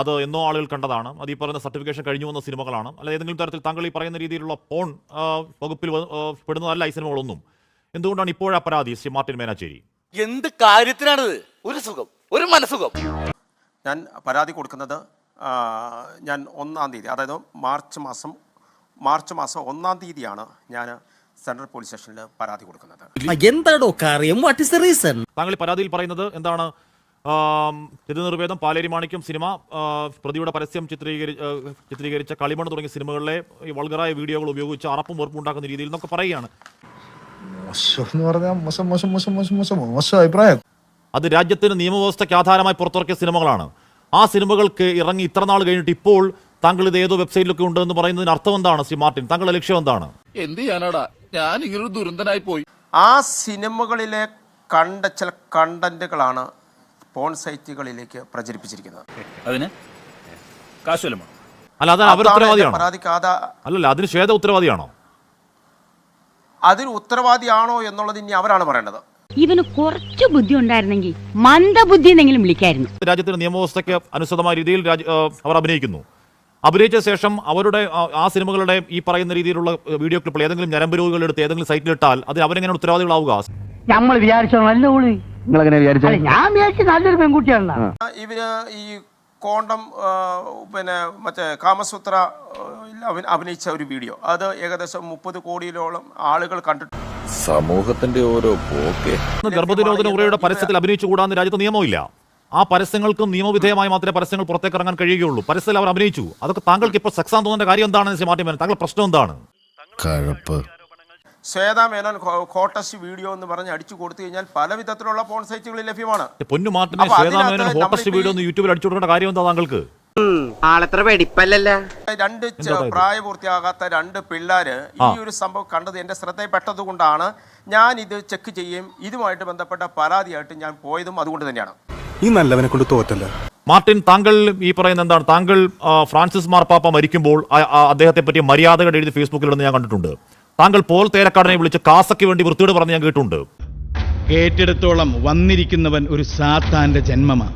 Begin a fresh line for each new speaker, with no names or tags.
അത് എന്നോ ആളുകൾ കണ്ടതാണ്. അത് ഈ പറയുന്ന സർട്ടിഫിക്കേഷൻ കഴിഞ്ഞു വന്ന സിനിമകളാണ്. അല്ല ഏതെങ്കിലും തരത്തിൽ താങ്കൾ ഈ പറയുന്ന രീതിയിലുള്ള പോൺ വകുപ്പിൽ പെടുന്നതല്ല ഈ സിനിമകളൊന്നും. എന്തുകൊണ്ടാണ് ഇപ്പോഴാ പരാതി ശ്രീ മാർട്ടിൻ മേനാച്ചേരി
എന്ത് കാര്യത്തിനാണിത്? ഒരു സുഖം ഒരു മനസുഖം
ഞാൻ പരാതി കൊടുക്കുന്നത് ഞാൻ ഒന്നാം തീയതി അതായത് മാർച്ച് മാസം മാർച്ച് മാസം ഒന്നാം തീയതിയാണ് ഞാൻ സെൻട്രൽ പോലീസ് സ്റ്റേഷനിൽ പരാതി കൊടുക്കുന്നത്.
എന്താണോ കാര്യം? വാട്ട് ഇസ് ദ റീസൺ താങ്കൾ
പരാതിയിൽ പറയുന്നത് എന്താണ്? തിരുനിർവേദം പാലേരി മാണിക്യം സിനിമ പ്രതിയുടെ പരസ്യം ചിത്രീകരി ചിത്രീകരിച്ച കളിമണ്ണ് തുടങ്ങിയ സിനിമകളിലെ ഈ വൾഗറായ വീഡിയോകൾ ഉപയോഗിച്ച് അറപ്പും വെറുപ്പും ഉണ്ടാക്കുന്ന രീതിയിൽ എന്നൊക്കെ പറയുകയാണ്.
മോശം എന്ന് പറഞ്ഞാൽ മോശം മോശം മോശം മോശം മോശം മോശം അഭിപ്രായം.
അത് രാജ്യത്തിന് നിയമവ്യവസ്ഥയ്ക്ക് ആധാരമായി പുറത്തിറക്കിയ സിനിമകളാണ്. ആ സിനിമകൾക്ക് ഇറങ്ങി ഇത്ര നാൾ കഴിഞ്ഞിട്ട് ഇപ്പോൾ താങ്കൾ ഇത് ഏതോ വെബ്സൈറ്റിലൊക്കെ ഉണ്ടെന്ന് പറയുന്നതിന് അർത്ഥം എന്താണ് ശ്രീ മാർട്ടിൻ? താങ്കളുടെ ലക്ഷ്യം എന്താണ്?
എന്ത് ചെയ്യാനാടാ? ഞാൻ ഇങ്ങനൊരു ദുരന്തനായി പോയി
ആ സിനിമകളിലെ കണ്ട ചില കണ്ടന്റുകളാണ് പോൺ സൈറ്റുകളിലേക്ക് പ്രചരിപ്പിച്ചിരിക്കുന്നത്.
അതിന് കാശുവല്ലമോ
അല്ല
അതാണ് അവർ
ഉത്തരവാദിയാണോ?
പരാതിക്ക് ആധാ
അല്ലല്ല അതിന് ശ്വേത ഉത്തരവാദിയാണോ?
അതിന് ഉത്തരവാദിയാണോ എന്നുള്ളത് ഇനി അവരാണ് പറയേണ്ടത്.
ഇവന് കുറച്ച് ബുദ്ധി ഉണ്ടായിരുന്നെങ്കിൽ മന്ദബുദ്ധി എന്നെങ്കിലും വിളിക്കായിരുന്നു.
രാജ്യത്തിന്റെ നിയമവ്യവസ്ഥയ്ക്ക് അനുസൃതമായ രീതിയിൽ അവർ അഭിനയിക്കുന്നു. അഭിനയിച്ച ശേഷം അവരുടെ ആ- സിനിമകളുടെ ഈ പറയുന്ന രീതിയിലുള്ള വീഡിയോ ക്ലിപ്പുകൾ ഏതെങ്കിലും ഞരമ്പ് രോഗികൾ എടുത്ത് ഏതെങ്കിലും സൈറ്റിൽ ഇട്ടാൽ അതിന് അവരെങ്ങനെ ഉത്തരവാദികളാവുക?
നമ്മൾ വിചാരിച്ചോ നല്ല
നിങ്ങളെങ്ങനെ വിചാരിച്ചു?
ഞാൻ വിചാരിച്ചു നല്ലൊരു പെൺകുട്ടിയാണ്
ഇവർ ഈ കോണ്ടം പിന്നെ മറ്റേ കാമസൂത്ര അഭിനയിച്ച ഒരു വീഡിയോ. അത് ഏകദേശം മുപ്പത് കോടിയിലോളം ആളുകൾ കണ്ടിട്ടുണ്ട്
സമൂഹത്തിന്റെ ഓരോ പോക്കെ.
ഗർഭനിരോധന ഉറയുടെ പരസ്യത്തിൽ അഭിനയിച്ചുകൂടാന്ന് രാജ്യത്ത് നിയമമില്ല ആ പരസ്യങ്ങൾക്കും നിയമവിധേയമായി മാത്രമേ പരസ്യങ്ങൾ പുറത്തേക്ക് ഇറങ്ങാൻ കഴിയുകയുള്ളൂ. പരസ്യത്തിൽ അവർ അഭിനയിച്ചു. അതൊക്കെ താങ്കൾക്ക് ഇപ്പോൾ സക്സാൻ തോന്നുന്ന കാര്യം എന്താണെന്ന് ശ്രീ മാറ്റി താങ്കളുടെ പ്രശ്നം എന്താണ്?
കഴപ്പ്.
ശ്വേത മേനോൻ കോട്ടസ് വീഡിയോ എന്ന് പറഞ്ഞ് അടിച്ചു കൊടുത്തു കഴിഞ്ഞാൽ പല വിധത്തിലുള്ള പോൺ സൈറ്റുകളിൽ ലഭ്യമാണ്
പൊന്നു മാത്രമേ
അപ്പൊ
ശ്വേതാ മേനോൻ
നമ്മളിപ്പോ
വീഡിയോ യൂട്യൂബിൽ അടിച്ചു കൊടുക്കേണ്ട കാര്യം എന്താ താങ്കൾക്ക്?
ആളെത്ര വെടിപ്പല്ലല്ല.
രണ്ട് പ്രായപൂർത്തിയാകാത്ത രണ്ട് പിള്ളേര് ഈ ഒരു സംഭവം കണ്ടത് എന്റെ ശ്രദ്ധയിൽപ്പെട്ടത് കൊണ്ടാണ് ഞാൻ ഇത് ചെക്ക് ചെയ്യും ഇതുമായിട്ട് ബന്ധപ്പെട്ട പരാതിയായിട്ട് ഞാൻ പോയതും അതുകൊണ്ട് തന്നെയാണ്.
ഈ നല്ലവനെ കൊണ്ട് തോറ്റല്ല.
മാർട്ടിൻ താങ്കൾ ഈ പറയുന്ന എന്താണ്? താങ്കൾ ഫ്രാൻസിസ് മാർപ്പാപ്പ മരിക്കുമ്പോൾ അദ്ദേഹത്തെ പറ്റി മര്യാദകൾ എഴുതി ഫേസ്ബുക്കിൽ ഞാൻ കണ്ടിട്ടുണ്ട്. താങ്കൾ പോൽ തേരക്കാടനെ വിളിച്ച് കാസയ്ക്ക് വേണ്ടി വൃത്തിയോട് പറഞ്ഞ് ഞാൻ കേട്ടുണ്ട്
കേട്ടിടത്തോളം വന്നിരിക്കുന്നവൻ ഒരു സാത്താന്റെ ജന്മമാ